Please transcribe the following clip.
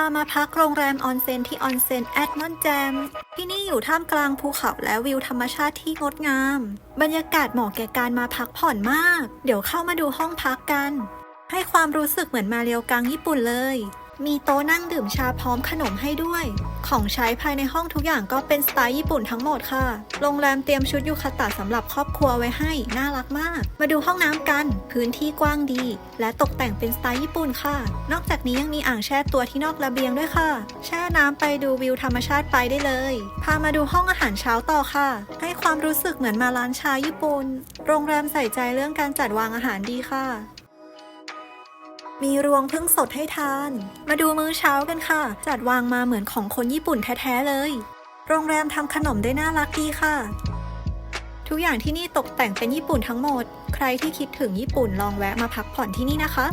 ามาพักโรงแรมออนเซ็นที่ออนเซ็นแอดมอนแจม ที่นี่อยู่ท่ามกลางภูเขาและวิวธรรมชาติที่งดงาม บรรยากาศเหมาะแก่การมาพักผ่อนมาก เดี๋ยวเข้ามาดูห้องพักกัน ให้ความรู้สึกเหมือนมาเรียวกังญี่ปุ่นเลย มีโต๊ะนั่งดื่มชาพร้อมขนมให้ด้วย ของใช้ภายในห้องทุกอย่างก็เป็นสไตล์ญี่ปุ่นทั้งหมดค่ะ โรงแรมเตรียมชุดยูคาตะสำหรับครอบครัวไว้ให้ น่ารักมาก มาดูห้องน้ำกัน พื้นที่กว้างดี และตกแต่งเป็นสไตล์ญี่ปุ่นค่ะ นอกจากนี้ยังมีอ่างแช่ตัวที่นอกระเบียงด้วยค่ะ แช่น้ำไปดูวิวธรรมชาติไปได้เลย พามาดูห้องอาหารเช้าต่อค่ะ ให้ความรู้สึกเหมือนมาร้านชาญี่ปุ่น โรงแรมใส่ใจเรื่องการจัดวางอาหารดีค่ะ มีรวงพึ่งสดให้ทาน มาดูมื้อเช้ากันค่ะ จัดวางมาเหมือนของคนญี่ปุ่นแท้ๆเลย โรงแรมทำขนมได้น่ารักดีค่ะ ทุกอย่างที่นี่ตกแต่งเป็นญี่ปุ่นทั้งหมด ใครที่คิดถึงญี่ปุ่นลองแวะมาพักผ่อนที่นี่นะคะ